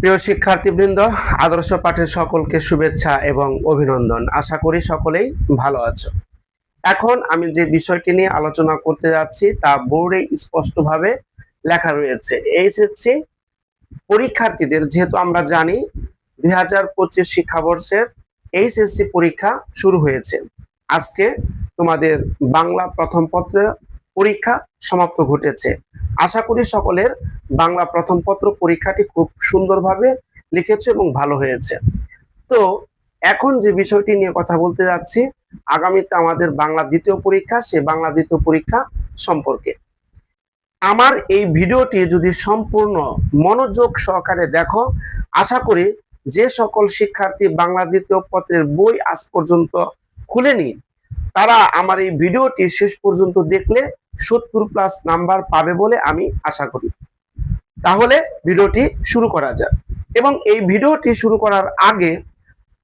প্রিয় শিক্ষার্থীবৃন্দ, আদর্শ পাঠের সকলকে শুভেচ্ছা এবং অভিনন্দন। আশা করি সকলেই ভালো আছো। এখন আমি যে বিষয়টি নিয়ে আলোচনা করতে যাচ্ছি, তা বোর্ডে স্পষ্টভাবে লেখা রয়েছে। এইচএসসি পরীক্ষার্থীদের, যেহেতু আমরা জানি দুই হাজার পঁচিশ শিক্ষাবর্ষের এইচএসসি পরীক্ষা শুরু হয়েছে। আজকে তোমাদের বাংলা প্রথম পত্র পরীক্ষা সমাপ্ত ঘটেছে। আশা করি সকলের বাংলা প্রথম পত্র পরীক্ষাটি খুব সুন্দরভাবে লিখেছে এবং ভালো হয়েছে। তো এখন যে বিষয়টি নিয়ে কথা বলতে যাচ্ছি, আগামীতে আমাদের বাংলা দ্বিতীয় পরীক্ষা, সে বাংলা দ্বিতীয় পরীক্ষা সম্পর্কে। আমার এই ভিডিওটি যদি সম্পূর্ণ মনোযোগ সহকারে দেখো, আশা করি যে সকল শিক্ষার্থী বাংলা দ্বিতীয় পত্রের বই আজ পর্যন্ত খুলেনি তারা আমার এই ভিডিওটি শেষ পর্যন্ত দেখলে সত্তর প্লাস নাম্বার পাবে বলে আমি আশা করি। তাহলে ভিডিওটি শুরু করা যাক। এবং এই ভিডিওটি শুরু করার আগে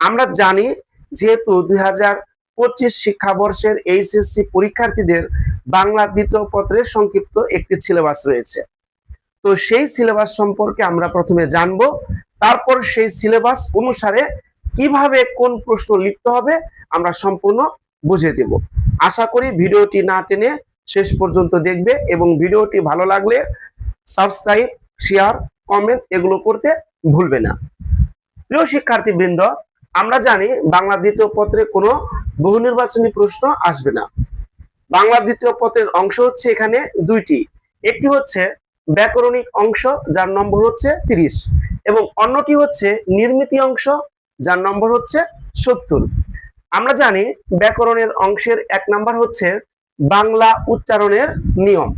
আমরা জানি যেহেতু দুই হাজার পঁচিশ শিক্ষাবর্ষের এইচএসসি পরীক্ষার্থীদের বাংলা দ্বিতীয় পত্রের সংক্ষিপ্ত একটি সিলেবাস রয়েছে। তো সেই সিলেবাস সম্পর্কে আমরা প্রথমে জানব, তারপর সেই সিলেবাস অনুসারে কীভাবে কোন প্রশ্ন লিখতে হবে, আমরা সম্পূর্ণ বুঝিয়ে দেব। আশা করি ভিডিওটি না টেনে শেষ পর্যন্ত দেখবে এবং ভিডিওটি ভালো লাগলে সাবস্ক্রাইব, শেয়ার, কমেন্ট এগুলো করতে ভুলবে না। প্রিয় শিক্ষার্থী বৃন্দ আমরা জানি বাংলা দ্বিতীয় পত্রে কোনো বহু নির্বাচনী প্রশ্ন আসবে না। বাংলা দ্বিতীয় পত্রের অংশ হচ্ছে এখানে দুইটি। একটি হচ্ছে ব্যাকরণিক অংশ, যার নম্বর হচ্ছে তিরিশ, এবং অন্যটি হচ্ছে নির্মিতি অংশ, যার নম্বর হচ্ছে সত্তর। আমরা জানি ব্যাকরণের অংশের এক নাম্বার হচ্ছে বাংলা উচ্চারণের নিয়ম।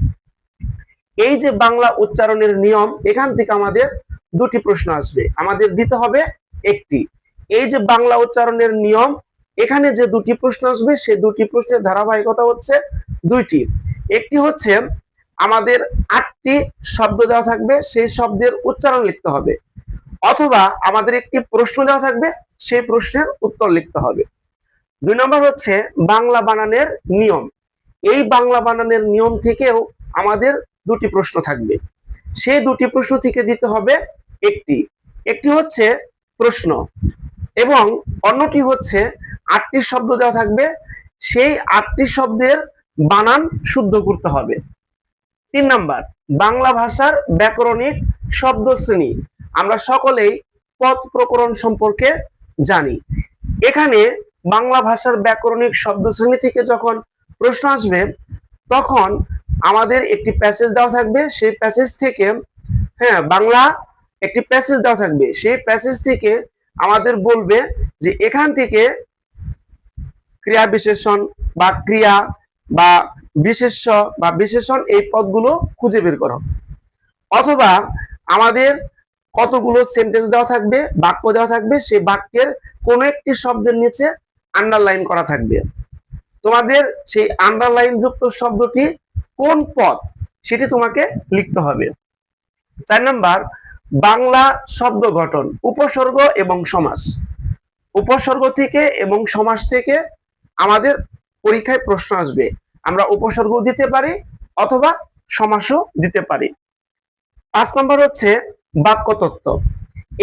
এই যে বাংলা উচ্চারণের নিয়ম, এখান থেকে আমাদের দুটি প্রশ্ন আসবে। আমাদের দিতে হবে একটি। এই যে বাংলা উচ্চারণের নিয়ম, এখানে যে দুটি প্রশ্ন আসবে, সে দুটি প্রশ্নের ধারাবাহিকতা হচ্ছে দুইটি। একটি হচ্ছে, আমাদের আটটি শব্দ দেওয়া থাকবে, সেই শব্দের উচ্চারণ লিখতে হবে। অথবা আমাদের একটি প্রশ্ন দেওয়া থাকবে, সেই প্রশ্নের উত্তর লিখতে হবে। দুই নম্বর হচ্ছে বাংলা বানানের নিয়ম। এই বাংলা বানানের নিয়ম থেকেও আমাদের দুটি প্রশ্ন থাকবে। সেই দুটি প্রশ্ন থেকে দিতে হবে একটি। একটি হচ্ছে প্রশ্ন এবং অন্যটি হচ্ছে আটটি শব্দ দেওয়া থাকবে। সেই আটটি শব্দের বানান শুদ্ধ করতে হবে। তিন নাম্বার, বাংলা ভাষার ব্যাকরণিক শব্দ শ্রেণি আমরা সকলেই পদ প্রকরণ সম্পর্কে জানি। এখানে বাংলা ভাষার ব্যাকরণিক শব্দ শ্রেণি থেকে যখন প্রশ্ন আসবে, তখন আমাদের একটি প্যাসেজ দেওয়া থাকবে। সেই প্যাসেজ থেকে হ্যাঁ বাংলা একটি প্যাসেজ দেওয়া থাকবে। সেই প্যাসেজ থেকে আমাদের বলবে যে এখান থেকে ক্রিয়া বিশেষণ বা ক্রিয়া বা বিশেষ্য বা বিশেষণ এই পদগুলো খুঁজে বের করো। অথবা আমাদের কতগুলো সেন্টেন্স দেওয়া থাকবে, বাক্য দেওয়া থাকবে। সেই বাক্যের কোনো একটি শব্দের নিচে আন্ডারলাইন করা থাকবে। তোমাদের সেই আন্ডারলাইন যুক্ত শব্দটি কোন পদ? সেটি তোমাকে লিখতে হবে। চার নাম্বার, বাংলা শব্দ গঠন, উপসর্গ এবং সমাস। উপসর্গ থেকে এবং সমাস থেকে আমাদের পরীক্ষায় প্রশ্ন আসবে। আমরা উপসর্গ দিতে পারি অথবা সমাসও দিতে পারি। পাঁচ নম্বর হচ্ছে বাক্যতত্ত্ব।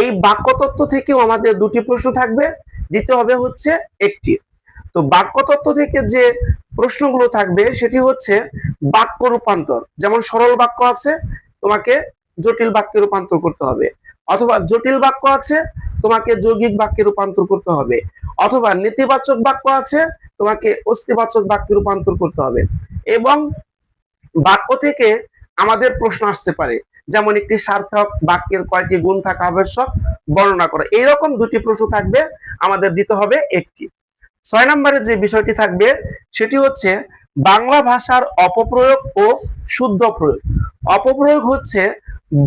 এই বাক্যতত্ত্ব থেকেও আমাদের দুটি প্রশ্ন থাকবে। দিতে হবে হচ্ছে একটি। তো বাক্যতত্ত্ব থেকে যে প্রশ্নগুলো থাকবে, সেটি হচ্ছে বাক্য রূপান্তর। যেমন সরল বাক্য আছে, তোমাকে জটিল বাক্যে রূপান্তর করতে হবে। অথবা জটিল বাক্য আছে, তোমাকে যৌগিক বাক্যে রূপান্তর করতে হবে। অথবা নেতিবাচক বাক্য আছে, তোমাকে অস্তিবাচক বাক্যে রূপান্তর করতে হবে। এবং বাক্য থেকে আমাদের প্রশ্ন আসতে পারে। যেমন একটি সার্থক বাক্যের কয়টি গুণ থাকা আবশ্যক বর্ণনা করা। এইরকম দুটি প্রশ্ন থাকবে, আমাদের দিতে হবে একটি। ছয় নম্বরে যে বিষয়টি থাকবে, সেটি হচ্ছে বাংলা ভাষার অপপ্রয়োগ ও শুদ্ধ প্রয়োগ। অপপ্রয়োগ হচ্ছে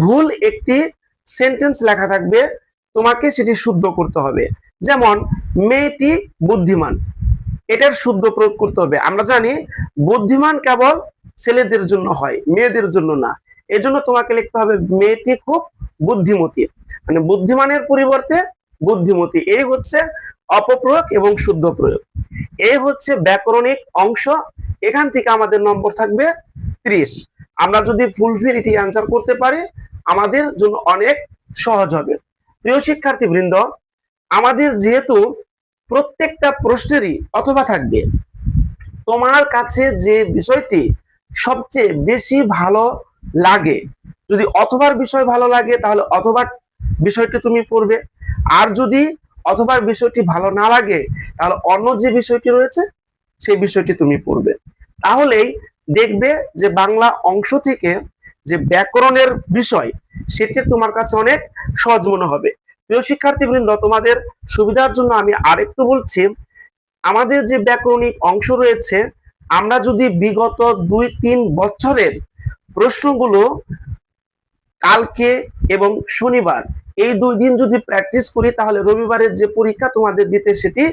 ভুল একটি সেন্টেন্স লেখা থাকবে, তোমাকে সেটি শুদ্ধ করতে হবে। যেমন, মেয়েটি বুদ্ধিমান। এটার শুদ্ধ প্রয়োগ করতে হবে। আমরা জানি, বুদ্ধিমান কেবল ছেলেদের জন্য হয়, মেয়েদের জন্য না। এজন্য তোমাকে লিখতে হবে মেয়েটি খুব বুদ্ধিমতী। মানে বুদ্ধিমানের পরিবর্তে বুদ্ধিমতী। এই হচ্ছে অপপ্রয়োগ এবং শুদ্ধ প্রয়োগ। এই হচ্ছে ব্যাকরণিক অংশ। এখান থেকে আমাদের নম্বর থাকবে ত্রিশ। আমরা যদি ফুলফিল এটি অ্যান্সার করতে পারি, আমাদের জন্য অনেক সহজ হবে। প্রিয় শিক্ষার্থী বৃন্দ আমাদের যেহেতু প্রত্যেকটা প্রশ্নেরই অথবা থাকবে, তোমার কাছে যে বিষয়টি সবচেয়ে বেশি ভালো লাগে। যদি অথবার বিষয় ভালো লাগে, তাহলে অথবা বিষয়টি তুমি পড়বে। আর যদি অথবার বিষয়টি ভালো না লাগে, তাহলে অন্য যে বিষয়টি রয়েছে, সেই বিষয়টি তুমি পড়বে। তাহলেই দেখবে যে বাংলা অংশ থেকে যে ব্যাকরণের বিষয়, সেটি তোমার কাছে অনেক সহজ মনে হবে। প্রিয় শিক্ষার্থীবৃন্দ, তোমাদের সুবিধার জন্য আমি আরেকটু বলছি। আমাদের যে ব্যাকরণিক অংশ রয়েছে, আমরা যদি বিগত দুই তিন বছরের প্রশ্নগুলো কালকে এবং শনিবার। এই দুই দিন যদি প্র্যাকটিস করি, তাহলে রবিবারের যে পরীক্ষা তোমাদের দিতে সেটি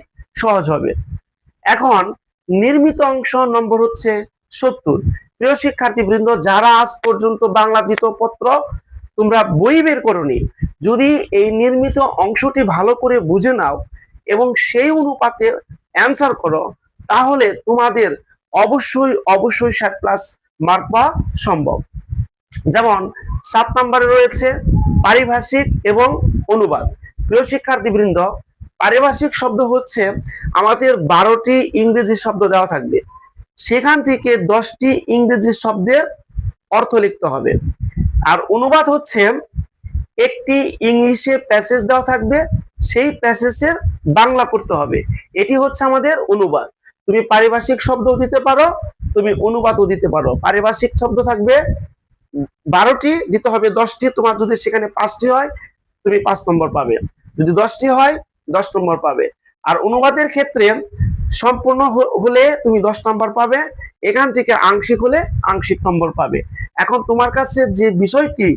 সহজ হবে। এখন নির্মিত অংশ নম্বর হচ্ছে সত্তর। প্রিয় শিক্ষার্থী বৃন্দ যারা আজ পর্যন্ত বাংলা পত্র তোমরা বই বের করনি, যদি এই নির্মিত অংশটি ভালো করে বুঝে নাও এবং সেই অনুপাতে অ্যান্সার করো, তাহলে তোমাদের অবশ্যই অবশ্যই ষাট প্লাস মার্ক পাওয়া সম্ভব। যেমন, সাত নম্বরে রয়েছে পারিভাষিক এবং অনুবাদ। প্রিয় শিক্ষার্থীবৃন্দ, পারিভাষিক শব্দ হচ্ছে আমাদের বারোটি ইংরেজি শব্দ দেওয়া থাকবে। সেখান থেকে দশটি ইংরেজি শব্দের অর্থ লিখতে হবে। আর অনুবাদ হচ্ছে একটি ইংলিশে প্যাসেজ দেওয়া থাকবে, সেই প্যাসেজের বাংলা করতে হবে। এটি হচ্ছে আমাদের অনুবাদ। তুমি পারিভাষিক শব্দ দিতে পারো তুমি অনুবাদও দিতে পারো। পারিভাষিক শব্দ থাকবে বারোটি, দিতে হবে দশটি, তোমার যদি সেখানে পাঁচটি হয়, তুমি পাঁচ নম্বর পাবে। যদি দশটি হয়, দশ নম্বর পাবে। আর অনুবাদের ক্ষেত্রে সম্পূর্ণ হলে তুমি দশ নম্বর পাবে, এখান থেকে আংশিক হলে আংশিক নম্বর পাবে। এখন তোমার কাছে যে বিষয়টি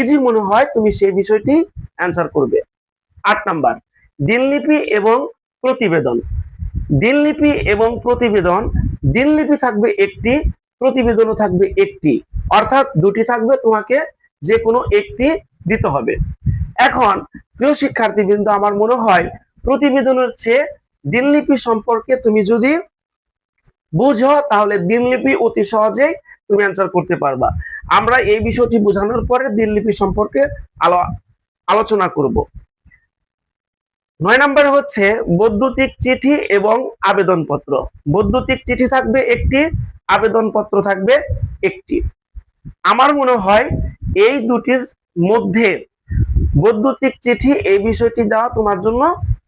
ইজি মনে হয়, তুমি সেই বিষয়টি অ্যান্সার করবে। আট নাম্বার, দিনলিপি এবং প্রতিবেদন। দিনলিপি এবং প্রতিবেদন দিনলিপি থাকবে একটি, প্রতিবেদনও থাকবে একটি। অর্থাৎ দুটি থাকবে তোমাকে যে কোনো একটি দিতে হবে। এখন প্রিয় শিক্ষার্থীবৃন্দ, আমার মনে হয় প্রতিবেদনের চেয়ে দিনলিপি সম্পর্কে তুমি যদি বুঝো, তাহলে দিনলিপি অতি সহজেই তুমি অ্যান্সার করতে পারবা। আমরা এই বিষয়টি বোঝানোর পরে দিনলিপি সম্পর্কে আলো আলোচনা করব। নয় নম্বরে হচ্ছে বৈদ্যুতিক চিঠি এবং আবেদনপত্র। বৈদ্যুতিক চিঠি থাকবে একটি, আবেদনপত্র থাকবে একটি। আমার মনে হয় এই দুটির মধ্যে বৈদ্যুতিক চিঠি এই বিষয়টি দেওয়া তোমার জন্য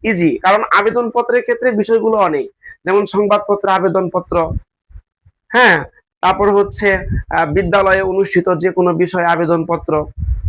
ইজি কারণ আবেদনপত্রের ক্ষেত্রে বিষয়গুলো অনেক। যেমন সংবাদপত্র, আবেদনপত্র হ্যাঁ? তারপর হচ্ছে বিদ্যালয়ে অনুষ্ঠিত যে কোনো বিষয় আবেদনপত্র।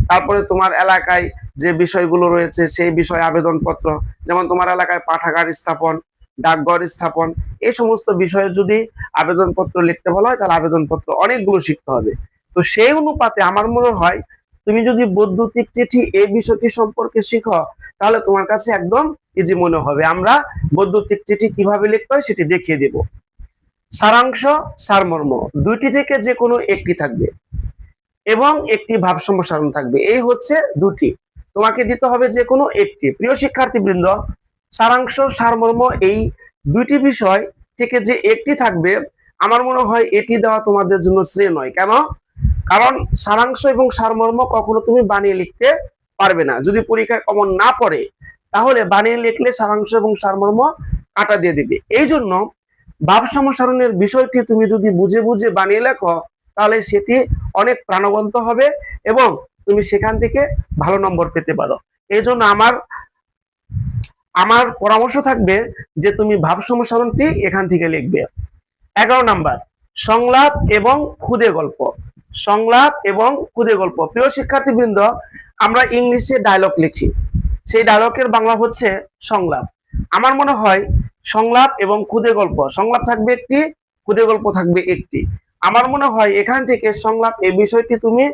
তারপরে তোমার এলাকায় যে বিষয়গুলো রয়েছে, সেই বিষয় আবেদনপত্র, যেমন তোমার এলাকায় পাঠাগার স্থাপন, ডাকঘর স্থাপন, এই সমস্ত বিষয়ে যদি আবেদনপত্র লিখতে বলা হয়, তাহলে আবেদনপত্র অনেকগুলো শিখতে হবে। তো সেই অনুপাতে আমার মনে হয়, তুমি যদি বৈদ্যুতিক চিঠি এই বিষয়টি সম্পর্কে শিখো, তাহলে তোমার কাছে একদম ইজি মনে হবে। আমরা বৈদ্যুতিক চিঠি কীভাবে লিখতে হয় সেটি দেখিয়ে দেব। সারাংশ সারমর্ম, দুইটি থেকে যে কোনো একটি থাকবে। এবং একটি ভাব সম্প্রসারণ থাকবে। এই হচ্ছে দুটি। তোমাকে দিতে হবে যে কোনো একটি। প্রিয় শিক্ষার্থীবৃন্দ, সারাংশ, সারমর্ম এই দুইটি বিষয় থেকে যে একটি থাকবে, আমার মনে হয় এটি দেওয়া তোমাদের জন্য শ্রেয় নয়। কেন? কারণ সারাংশ এবং সারমর্ম কখনো তুমি বানিয়ে লিখতে পারবে না। যদি পরীক্ষায় কমন না পড়ে, তাহলে বানিয়ে লিখলে সারাংশ এবং সারমর্ম কাটা দিয়ে দিবে। এই জন্য ভাব সমসারণের বিষয়টি তুমি যদি বুঝে বুঝে বানিয়ে লেখো তাহলে সেটি অনেক প্রাণবন্ত হবে এবং তুমি সেখান থেকে ভালো নম্বর পেতে পারো। এই জন্য আমার আমার পরামর্শ থাকবে যে তুমি ভাব সম্প্রসারণটি এখান থেকে লিখবে। এগারো নাম্বার, সংলাপ এবং খুদে গল্প। সংলাপ এবং খুদে গল্প। প্রিয় শিক্ষার্থীবৃন্দ, আমরা ইংলিশে ডায়লগ লিখি। সেই ডায়লগের বাংলা হচ্ছে সংলাপ। আমার মনে হয় সংলাপ এবং খুদে গল্প, সংলাপ থাকবে একটি, খুদে গল্প থাকবে একটি। আমার মনে হয় এখান থেকে সংলাপ এই বিষয়টি তুমি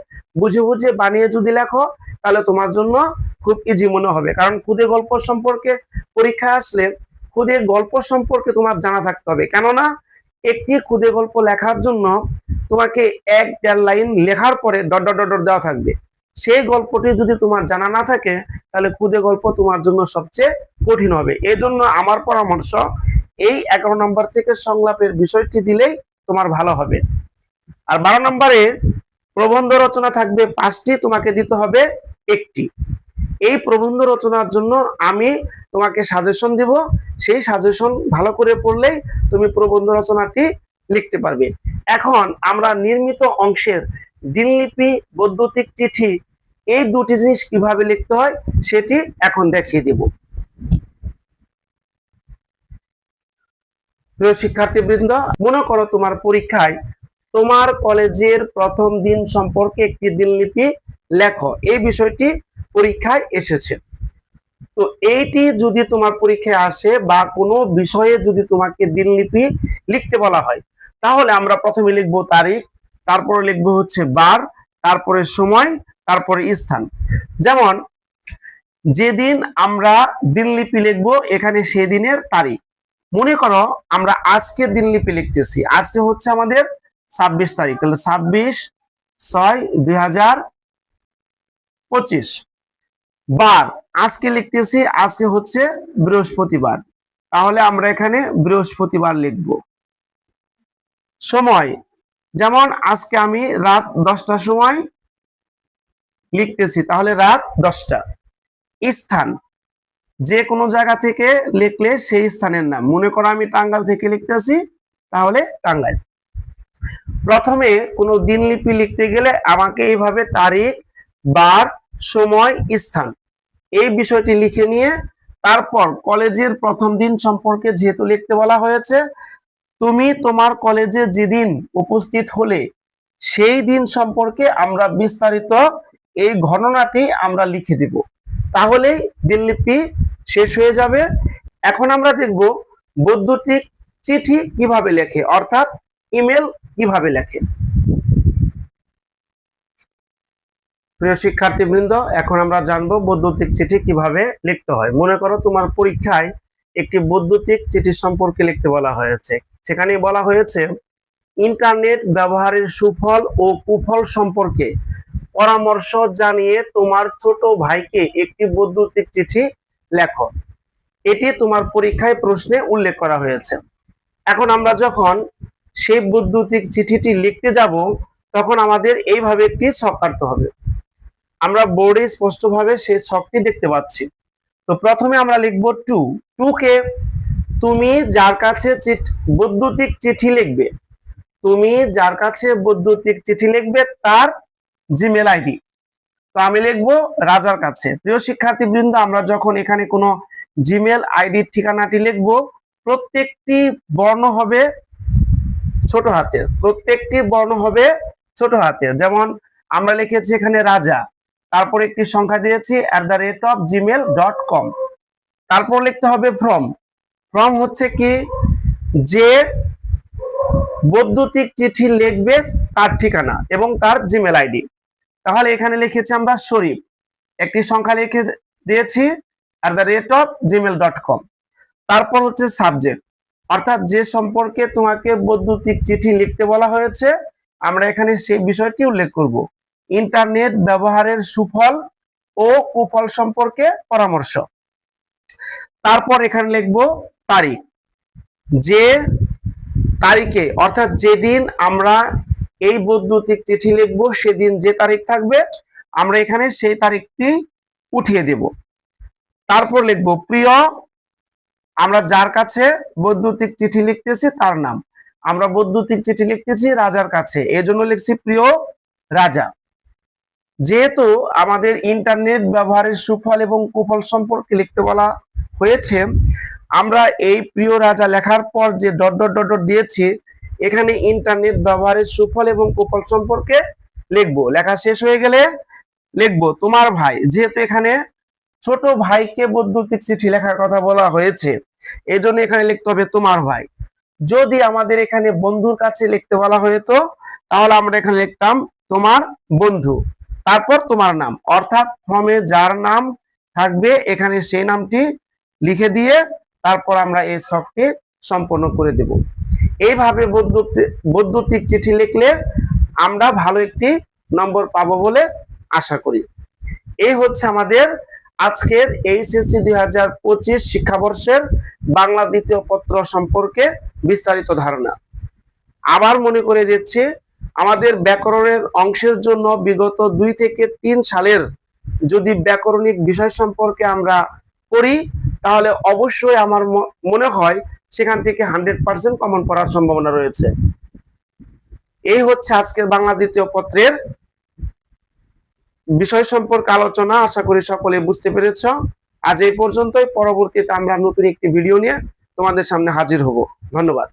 বুঝে বুঝে বানিয়ে যদি লেখো, তাহলে তোমার জন্য খুব ইজি মনে হবে। কারণ খুদে গল্প সম্পর্কে পরীক্ষা আসলে খুদে গল্প সম্পর্কে তোমার জানা থাকতে হবে। কেননা একটি খুদে গল্প লেখার জন্য তোমাকে এক দেড় লাইন লেখার পরে ডট ডট ডট দেওয়া থাকবে। সেই গল্পটি যদি তোমার জানা না থাকে, তাহলে খুদে গল্প তোমার জন্য সবচেয়ে কঠিন হবে। এই জন্য আমার পরামর্শ, এই এগারো নম্বর থেকে সংলাপের বিষয়টি দিলেই তোমার ভালো হবে। আর বারো নম্বরে প্রবন্ধ রচনা থাকবে পাঁচটি, তোমাকে দিতে হবে একটি। এই প্রবন্ধ রচনার জন্য আমি তোমাকে সাজেশন দিব। সেই সাজেশন ভালো করে পড়লেই তুমি প্রবন্ধ রচনাটি লিখতে পারবে। এখন আমরা নির্মিত অংশের দিনলিপি, বৈদ্যুতিক চিঠি, এই দুটি জিনিস কীভাবে লিখতে হয় সেটি এখন দেখিয়ে দিব। প্রিয় শিক্ষার্থীবৃন্দ, মনে করো তোমার পরীক্ষায় তোমার কলেজের প্রথম দিন সম্পর্কে একটি দিনলিপি লেখো। এই বিষয়টি পরীক্ষায় এসেছে। তো এইটি যদি তোমার পরীক্ষায় আসে বা কোনো বিষয়ে যদি তোমাকে দিনলিপি লিখতে বলা হয়, তাহলে আমরা প্রথমে লিখব তারিখ, তারপরে লিখব হচ্ছে বার, তারপরে সময়, তারপরে স্থান। যেমন, যেদিন আমরা দিনলিপি লিখব, এখানে সেদিনের তারিখ। মনে করো আমরা আজকে দিনলিপি লিখতেছি। আজকে হচ্ছে আমাদের ছাব্বিশ তারিখ। তাহলে ছাব্বিশ ছয় দুই বার আজকে লিখতেছি, আজকে হচ্ছে বৃহস্পতিবার। তাহলে আমরা এখানে বৃহস্পতিবার লিখব। সময়। যেমন আজকে আমি রাত দশটার সময় লিখতেছি, তাহলে রাত দশটা। স্থান। যে কোনো জায়গা থেকে লিখলে সেই স্থানের নাম। মনে করো আমি টাঙ্গাল থেকে লিখতেছি, তাহলে টাঙ্গাইল। প্রথমে কোনো দিনলিপি লিখতে গেলে আমাকে এইভাবে তারিখ, বার, সময়, স্থান এই বিষয়টি লিখে নিয়ে তারপর কলেজের প্রথম দিন সম্পর্কে যেহেতু লিখতে বলা হয়েছে, তুমি তোমার কলেজে যেদিন উপস্থিত হলে সেই দিন সম্পর্কে আমরা বিস্তারিত এই ঘটনাটি আমরা লিখে দিব। তাহলেই দিনলিপি শেষ হয়ে যাবে। এখন আমরা দেখব বৈদ্যুতিক চিঠি কীভাবে লেখে, অর্থাৎ ইমেল কীভাবে লেখে। প্রিয় শিক্ষার্থীবৃন্দ, এখন আমরা জানব বৈদ্যুতিক চিঠি কীভাবে লিখতে হয়। মনে করো তোমার পরীক্ষায় একটি বৈদ্যুতিক চিঠি সম্পর্কে লিখতে বলা হয়েছে। সেখানে বলা হয়েছে, ইন্টারনেট ব্যবহারের সুফল ও কুফল সম্পর্কে পরামর্শ জানিয়ে তোমার ছোট ভাইকে একটি বৈদ্যুতিক চিঠি লেখো। এটি তোমার পরীক্ষায় প্রশ্নে উল্লেখ করা হয়েছে। এখন আমরা যখন সেই বৈদ্যুতিক চিঠিটি লিখতে যাব, তখন আমাদের এইভাবে একটি ছক কাটতে হবে। আমরা বোর্ডে স্পষ্টভাবে সেই ছকটি দেখতে পাচ্ছি। তো প্রথমে আমরা লিখব টু। টু কে তুমি যার কাছে চিঠ- বৈদ্যুতিক চিঠি লিখবে, তুমি যার কাছে বৈদ্যুতিক চিঠি লিখবে তার জিমেল আইডি। তো আমি লিখব রাজার কাছে। প্রিয় শিক্ষার্থী বৃন্দ আমরা যখন এখানে কোনো জিমেল আইডির ঠিকানাটি লিখব, প্রত্যেকটি বর্ণ হবে ছোট হাতের। প্রত্যেকটি বর্ণ হবে ছোট হাতের। যেমন আমরা লিখেছি এখানে রাজা, তারপর একটি সংখ্যা দিয়েছি at the rate of gmail dot com তারপর লিখতে হবে ফ্রম ফ্রম হচ্ছে কি? যে বৈদ্যুতিক চিঠি লিখবে তার ঠিকানা এবং তার জিমেল আইডি তাহলে এখানে লিখেছি আমরা শরীফ। একটি সংখ্যা লিখে দিয়েছি at the rate of gmail dot com তারপর হচ্ছে সাবজেক্ট অর্থাৎ যে সম্পর্কে তোমাকে বৈদ্যুতিক চিঠি লিখতে বলা হয়েছে, আমরা এখানে সেই বিষয়টি উল্লেখ করব। ইন্টারনেট ব্যবহারের সুফল ও কুফল সম্পর্কে পরামর্শ। তারপর এখানে লিখব তারিখ। যে তারিখে, অর্থাৎ যেদিন আমরা এই বৈদ্যুতিক চিঠি লিখব, সেদিন যে তারিখ থাকবে, আমরা এখানে সেই তারিখটি উঠিয়ে দেব। তারপর লিখব, প্রিয়, আমরা যার কাছে বৈদ্যুতিক চিঠি লিখতেছি তার নাম। আমরা বৈদ্যুতিক চিঠি লিখতেছি রাজার কাছে। এজন্য লিখছি, প্রিয় রাজা, যেহেতু আমাদের ইন্টারনেট ব্যবহারের সুফল এবং কুফল সম্পর্কে লিখতে বলা হয়েছে, আমরা এই প্রিয় রাজা লেখার পর যে ডট ডট ডট ডট দিয়েছি এখানে ইন্টারনেট ব্যবহারের সুফল এবং কুফল সম্পর্কে লিখব। লেখা শেষ হয়ে গেলে লিখব, তোমার ভাই, যেহেতু এখানে ছোট ভাইকে বৈদ্যুতিক চিঠি লেখার কথা বলা হয়েছে এই জন্য এখানে লিখতে হবে তোমার ভাই। যদি আমাদের এখানে বন্ধুর কাছে লিখতে বলা হতো তাহলে আমরা এখানে লিখতাম তোমার বন্ধু। তারপর তোমার নাম, অর্থাৎ ফর্মে যার নাম থাকবে, এখানে সেই নামটি লিখে দিয়ে তারপর আমরা এই ছকটি সম্পন্ন করে দেব। এইভাবে বৈদ্যুতিক বৈদ্যুতিক চিঠি লিখলে আমরা ভালো একটি নম্বর পাবো বলে আশা করি। এই হচ্ছে আমাদের আজকের এইচএসসি দুই হাজার পঁচিশ শিক্ষাবর্ষের বাংলা দ্বিতীয় পত্র সম্পর্কে বিস্তারিত ধারণা। আবার মনে করে দিচ্ছি, আমাদের ব্যাকরণের অংশের জন্য বিগত দুই থেকে তিন সালের যদি ব্যাকরণিক বিষয় সম্পর্কে আমরা করি তাহলে অবশ্যই আমার মনে হয় সেখান থেকে হান্ড্রেড পার্সেন্ট কমন করার সম্ভাবনা রয়েছে। এই হচ্ছে আজকের বাংলা দ্বিতীয় পত্রের বিষয় সম্পর্কে আলোচনা। আশা করি সকলে বুঝতে পেরেছ। আজ এই পর্যন্তই। পরবর্তীতে আমরা নতুন একটি ভিডিও নিয়ে তোমাদের সামনে হাজির হব। ধন্যবাদ।